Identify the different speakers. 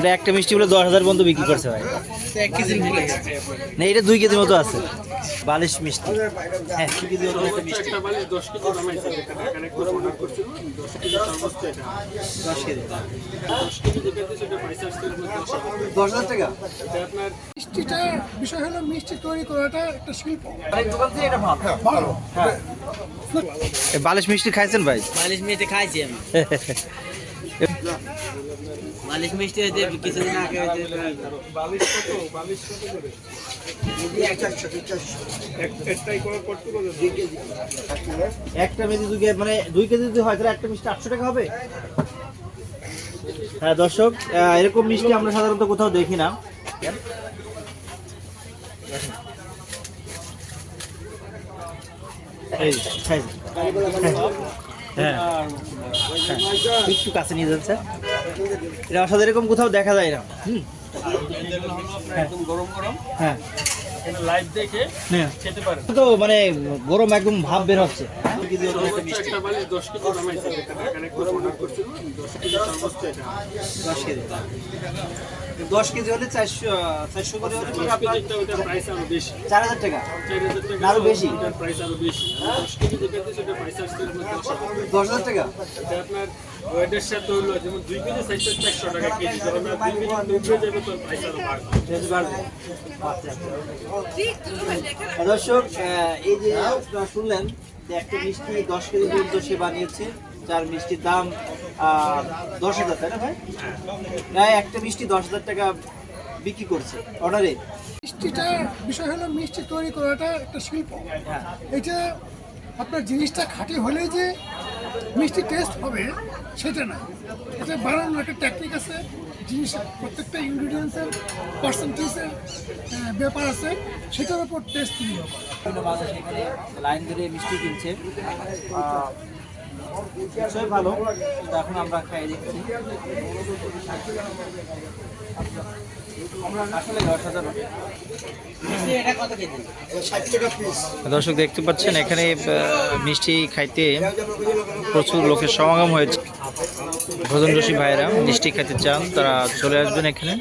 Speaker 1: এটা একটা মিষ্টি বলে দশ হাজার পর্যন্ত বিক্রি করছে ভাই। না এটা দুই কেজির মতো আছে। বালিশ মিষ্টি। হ্যাঁ
Speaker 2: বালিশ
Speaker 3: মিষ্টিটা বিষয় হলো মিষ্টি তৈরি করাটা একটা শিল্প।
Speaker 1: দোকান থেকে এটা ভালো।
Speaker 3: ভালো।
Speaker 1: এই বালিশ মিষ্টি খাইছেন ভাই?
Speaker 4: মালিশ মিষ্টি খাইছি আমি। মালিশ মিষ্টি হয়েছে, কিছুদিন আগে হয়েছে।
Speaker 2: বালিশ বালিশ
Speaker 1: একটা মিষ্টি দুই মানে দুই কেজি যদি হয়, তাহলে একটা মিষ্টি আটশো টাকা হবে? হ্যাঁ দর্শক এরকম মিষ্টি আমরা সাধারণত কোথাও দেখি না। এই। হ্যাঁ। হ্যাঁ। একটু কাছে নিয়ে যাচ্ছে এটা আসলে এরকম কোথাও দেখা যায় না। হুম।
Speaker 2: একদম গরম গরম
Speaker 1: হ্যাঁ।
Speaker 2: লাইভ দেখে
Speaker 1: হ্যাঁ।
Speaker 2: খেতে পারেন।
Speaker 1: তো মানে গরম একদম ভাব বের হচ্ছে।
Speaker 2: কেজি এখানে একটু করছিল দশ কেজি
Speaker 1: দশ কেজি দশ কেজি হলে চারশো চারশো করে হলে
Speaker 2: ওটার প্রাইস আরও বেশি।
Speaker 1: চার হাজার টাকা?
Speaker 2: চার হাজার টাকা
Speaker 1: আরও বেশি?
Speaker 2: প্রাইস আরও বেশি। দশ হাজার
Speaker 1: টাকা?
Speaker 2: আপনার ওয়েটের সাথে হলো যেমন দুই কেজি সাইজটা চারশো টাকা কেজি। যখন দুই কেজি ডুবে যাবে তোর প্রাইস আরও বাড়বে।
Speaker 1: যেহেতু বাড়বে। দর্শক এই যে আপনারা শুনলেন একটা মিষ্টি দশ কেজি পর্যন্ত সে বানিয়েছে যার মিষ্টির দাম দশ হাজার তাই না ভাই? প্রায় একটা মিষ্টি দশ হাজার টাকা বিক্রি করছে অর্ডারে।
Speaker 3: মিষ্টিটা বিষয় হলো মিষ্টি তৈরি করাটা একটা শিল্প।
Speaker 1: হ্যাঁ।
Speaker 3: এটা আপনার জিনিসটা খাঁটি হলেই যে মিষ্টি টেস্ট হবে সেটা না। এটা বানানোর একটা টেকনিক আছে জিনিস প্রত্যেকটা ইনগ্রিডিয়েন্টসের পার্সেন্টেজের ব্যাপার আছে সেটার উপর টেস্ট নির্ভর করে
Speaker 1: বিভিন্ন মানুষ এখানে। লাইন ধরে মিষ্টি কিনছে। আহ, নিশ্চয়ই ভালো। তো এখন আমরা খাই দেখছি। আসলে অসাধারণ
Speaker 4: এটা কত কেজি?
Speaker 1: দর্শক দেখতে পাচ্ছেন এখানে মিষ্টি খাইতে প্রচুর লোকের সমাগম হয়েছে। ভোজন রসিক ভাইয়েরা মিষ্টি খাইতে চান তারা চলে আসবেন এখানে।